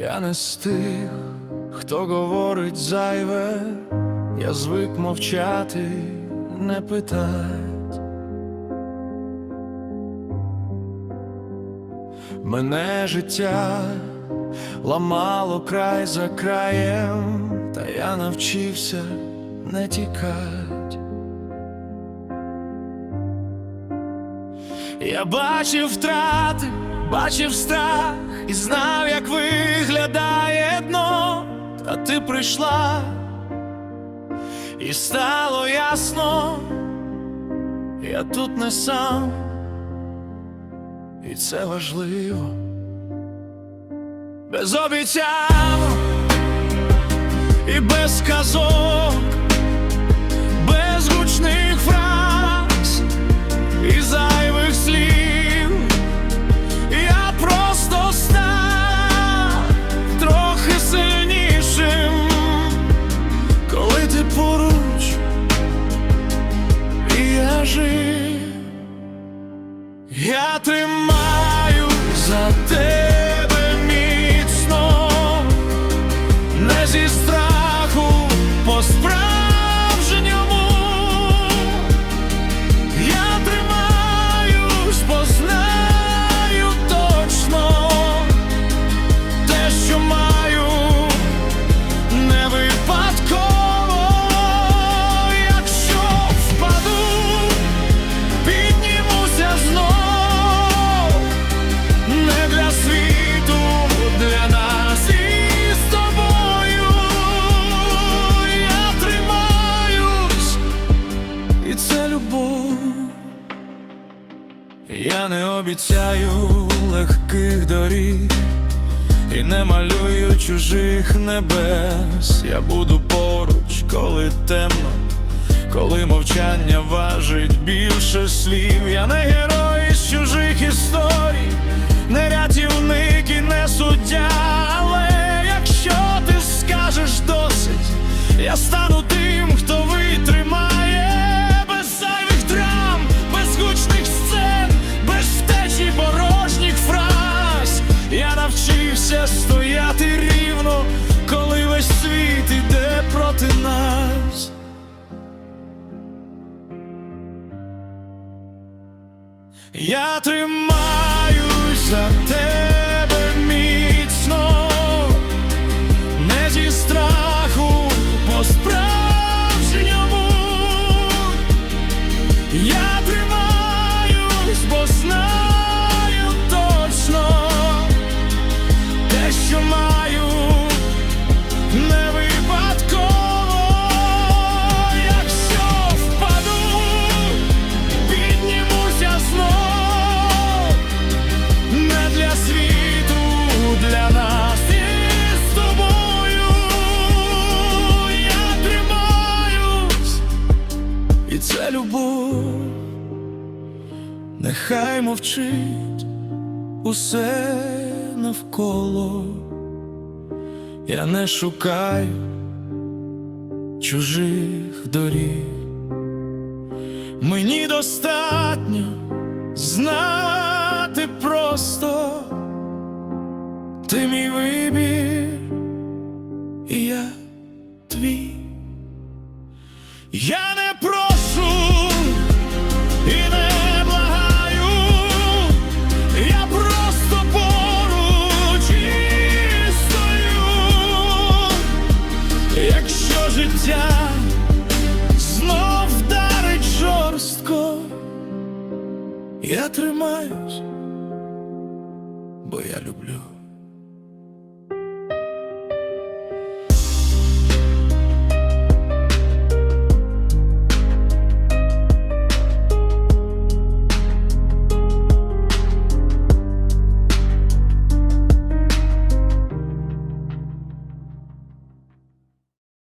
Я не з тих, хто говорить зайве, я звик мовчати, не питать. Мене життя ламало край за краєм, та я навчився не тікать. Я бачив втрати, бачив страх і знав, як виглядає дно, а ти прийшла, і стало ясно, я тут не сам, і це важливо. Без обіцянок і без казок, Я тримаю за тебе міцно, не зі страху Я не обіцяю легких доріг і не малюю чужих небес. Я буду поруч, коли темно, коли мовчання важить більше слів. Я не герой з чужих історій, навчився стояти рівно, коли весь світ іде проти нас. Я тримаюсь за тебе міцно, не зі страху любов, нехай мовчить усе навколо. Я не шукаю чужих доріг. Мені достатньо знати просто ти мій вибір, і я твій. Я не прошу і не благаю, я просто поруч. Якщо життя знов вдарить жорстко, я тримаюсь.